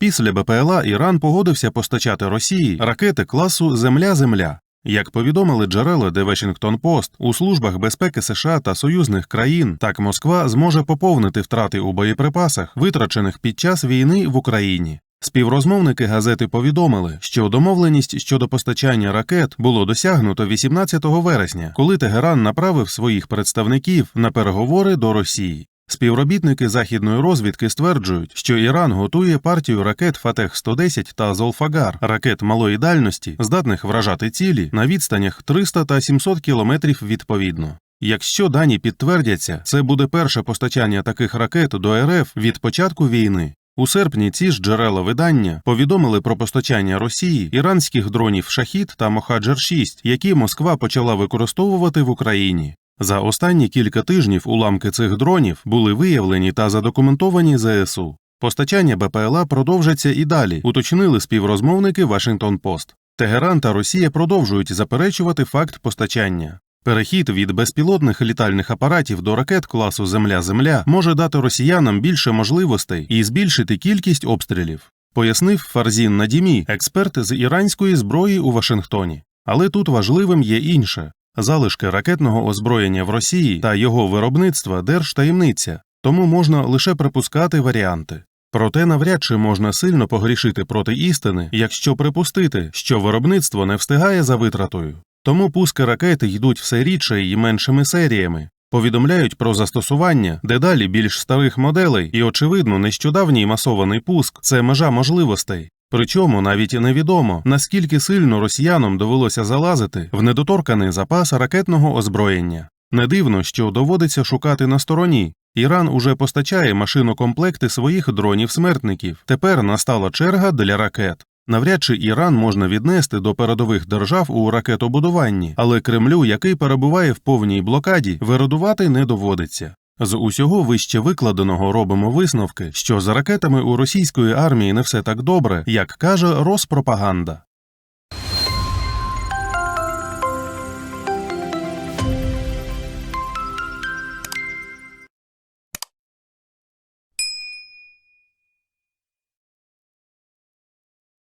Після БПЛА Іран погодився постачати Росії ракети класу Земля-Земля. Як повідомили джерела The Washington Post, у службах безпеки США та союзних країн, так Москва зможе поповнити втрати у боєприпасах, витрачених під час війни в Україні. Співрозмовники газети повідомили, що домовленість щодо постачання ракет було досягнуто 18 вересня, коли Тегеран направив своїх представників на переговори до Росії. Співробітники західної розвідки стверджують, що Іран готує партію ракет Фатех 110 та Золфагар, ракет малої дальності, здатних вражати цілі на відстанях 300 та 700 кілометрів відповідно. Якщо дані підтвердяться, це буде перше постачання таких ракет до РФ від початку війни. У серпні ці ж джерела видання повідомили про постачання Росії іранських дронів Шахід та Мохаджер 6 які Москва почала використовувати в Україні. За останні кілька тижнів уламки цих дронів були виявлені та задокументовані ЗСУ. Постачання БПЛА продовжаться і далі, уточнили співрозмовники Вашингтон Пост. Тегеран та Росія продовжують заперечувати факт постачання. Перехід від безпілотних літальних апаратів до ракет класу Земля-Земля може дати росіянам більше можливостей і збільшити кількість обстрілів, пояснив Фарзін Надімі, експерт з іранської зброї у Вашингтоні. Але тут важливим є інше залишки ракетного озброєння в Росії та його виробництва держтаємниця, тому можна лише припускати варіанти. Проте навряд чи можна сильно погрішити проти істини, якщо припустити, що виробництво не встигає за витратою. Тому пуски ракети йдуть все рідше і меншими серіями, повідомляють про застосування дедалі більш старих моделей, і, очевидно, нещодавній масований пуск це межа можливостей. Причому навіть і невідомо, наскільки сильно росіянам довелося залазити в недоторканий запас ракетного озброєння. Не дивно, що доводиться шукати на стороні. Іран уже постачає машинокомплекти своїх дронів-смертників. Тепер настала черга для ракет. Навряд чи Іран можна віднести до передових держав у ракетобудуванні, але Кремлю, який перебуває в повній блокаді, вирадувати не доводиться. З усього вище викладеного робимо висновки, що з ракетами у російської армії не все так добре, як каже Роспропаганда.